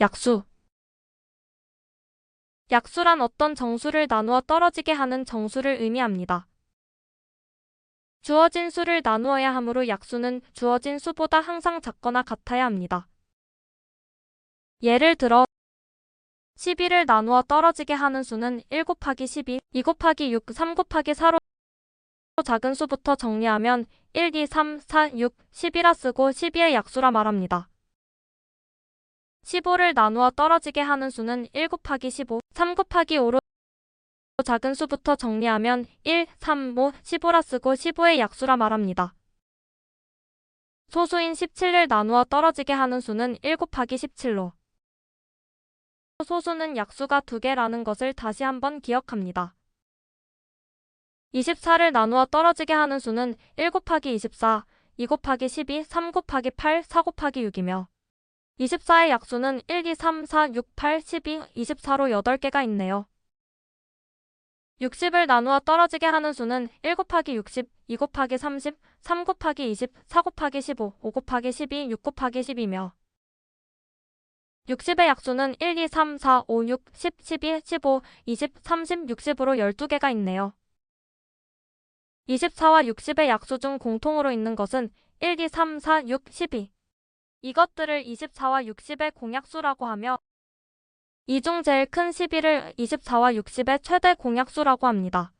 약수 약수란 어떤 정수를 나누어 떨어지게 하는 정수를 의미합니다. 주어진 수를 나누어야 하므로 약수는 주어진 수보다 항상 작거나 같아야 합니다. 예를 들어 12를 나누어 떨어지게 하는 수는 1 곱하기 12, 2 곱하기 6, 3 곱하기 4로 작은 수부터 정리하면 1, 2, 3, 4, 6, 10이라 쓰고 12의 약수라 말합니다. 15를 나누어 떨어지게 하는 수는 1 곱하기 15, 3 곱하기 5로 작은 수부터 정리하면 1, 3, 5, 15라 쓰고 15의 약수라 말합니다. 소수인 17을 나누어 떨어지게 하는 수는 1 곱하기 17로 소수는 약수가 두 개라는 것을 다시 한번 기억합니다. 24를 나누어 떨어지게 하는 수는 1 곱하기 24, 2 곱하기 12, 3 곱하기 8, 4 곱하기 6이며 24의 약수는 1, 2, 3, 4, 6, 8, 12, 24로 8개가 있네요. 60을 나누어 떨어지게 하는 수는 1 곱하기 60, 2 곱하기 30, 3 곱하기 20, 4 곱하기 15, 5 곱하기 12, 6 곱하기 10이며 60의 약수는 1, 2, 3, 4, 5, 6, 10, 12, 15, 20, 30, 60으로 12개가 있네요. 24와 60의 약수 중 공통으로 있는 것은 1, 2, 3, 4, 6, 12. 이것들을 24와 60의 공약수라고 하며 이 중 제일 큰 12를 24와 60의 최대 공약수라고 합니다.